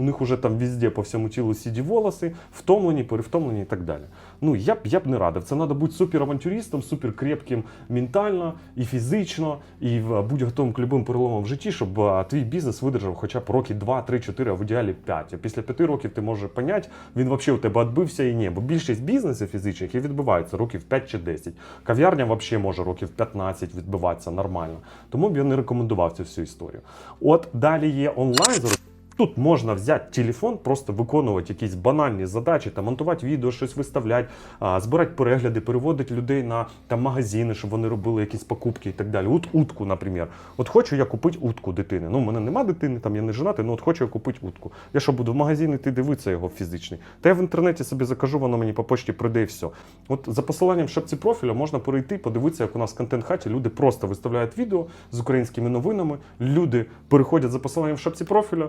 у них уже там везде по всьому тілу сіді волоси, втомлені, перевтомлені і так далі. Ну я б я б не радив. Це треба бути суперавантюристом, суперкрепким ментально і фізично, і будь готовим к любим переломам в житті, щоб а, твій бізнес видержав хоча б роки 2, 3, 4, а в ідеалі 5. А після 5 років ти можеш поняти, він взагалі у тебе відбився і ні. Бо більшість бізнесів фізичних і років 5 чи 10. Кав'ярня взагалі може років 15 відбиватися нормально. Тому б я не рекомендував цю всю історію. От далі є онлайн. Тут можна взяти телефон, просто виконувати якісь банальні задачі, там монтувати відео, щось виставляти, збирати перегляди, переводити людей на там магазини, щоб вони робили якісь покупки і так далі. От утку, наприклад. От хочу я купити утку дитини. Ну, у мене нема дитини, там я не женатий, ну от хочу я купити утку. Я що буду в магазин іти дивитися його фізичний. Та я в інтернеті собі закажу, воно мені по почті прийде і все. От за посиланням в шапці профіля можна перейти, подивитися, як у нас в контент-хаті люди просто виставляють відео з українськими новинами. Люди переходять за посиланням в шапці профіля,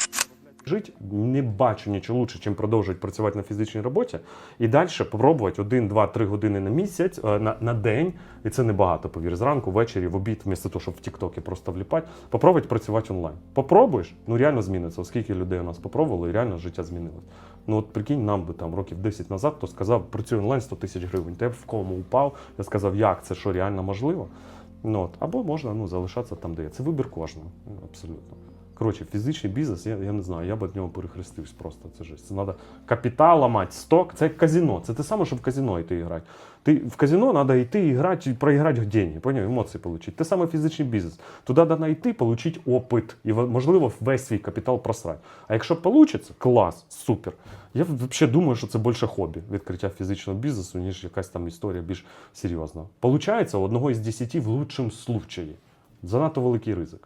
жити, не бачу нічого лучше, чим продовжувати працювати на фізичній роботі і далі спробувати 1, 2, 3 години на місяць, е, на, на день, і це небагато, повір, зранку, ввечері, в обід, вмісто того, щоб в Тіктокі просто вліпати, попробувати працювати онлайн. Попробуєш, ну реально зміниться. Оскільки людей у нас попробувало, і реально життя змінилось. Ну от прикинь, нам би там років 10 назад, хто сказав, працюй онлайн 100 тисяч гривень. Та б в кому упав, я сказав, як це що реально можливо. Ну, от. Або можна ну, залишатися там, де є. Це вибір кожного. Абсолютно. Коротше, фізичний бізнес, я, я не знаю, я б від нього перехрестився просто. Це жесть. Це треба капітал ламати, сток. Це як казино. Це те саме, що в казино йти грати. Ти в казино треба йти і грати, і проіграти деньги, поняв, емоції отримати. Те саме фізичний бізнес. Туди треба йти, отримати опит і, можливо, весь свій капітал просрати. А якщо вийде, клас, супер. Я взагалі думаю, що це більше хобі відкриття фізичного бізнесу, ніж якась там історія більш серйозна. Получається, у одного із десяти в лучшому случаї. Занадто великий ризик.